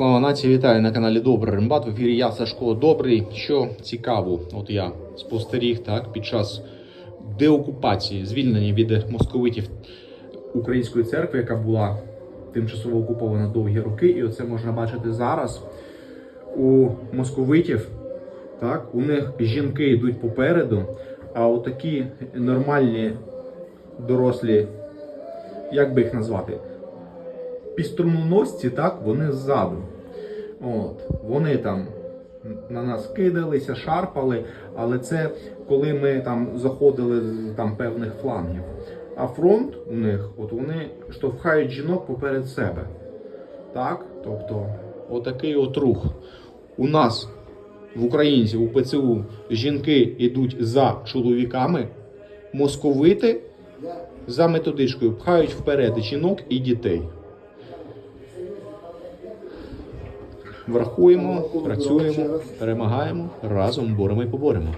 Слава нації, вітаю на каналі Добрий Римбат. В ефірі я Сашко Добрий. Що цікаво, от я спостеріг так під час деокупації, звільнення від московитів української церкви, яка була тимчасово окупована довгі роки. І оце можна бачити зараз. У московитів так, у них жінки йдуть попереду, а отакі нормальні дорослі, як би їх назвати? Піструноносці, так, вони ззаду. От, вони там на нас кидалися, шарпали, але це коли ми там заходили з там певних флангів. А фронт у них, от вони штовхають жінок поперед себе. Так? Тобто, отакий от рух. У нас в українців у ПЦУ жінки йдуть за чоловіками, московити за методичкою пхають вперед жінок і дітей. Врахуємо, працюємо, перемагаємо, разом боремо і поборемо.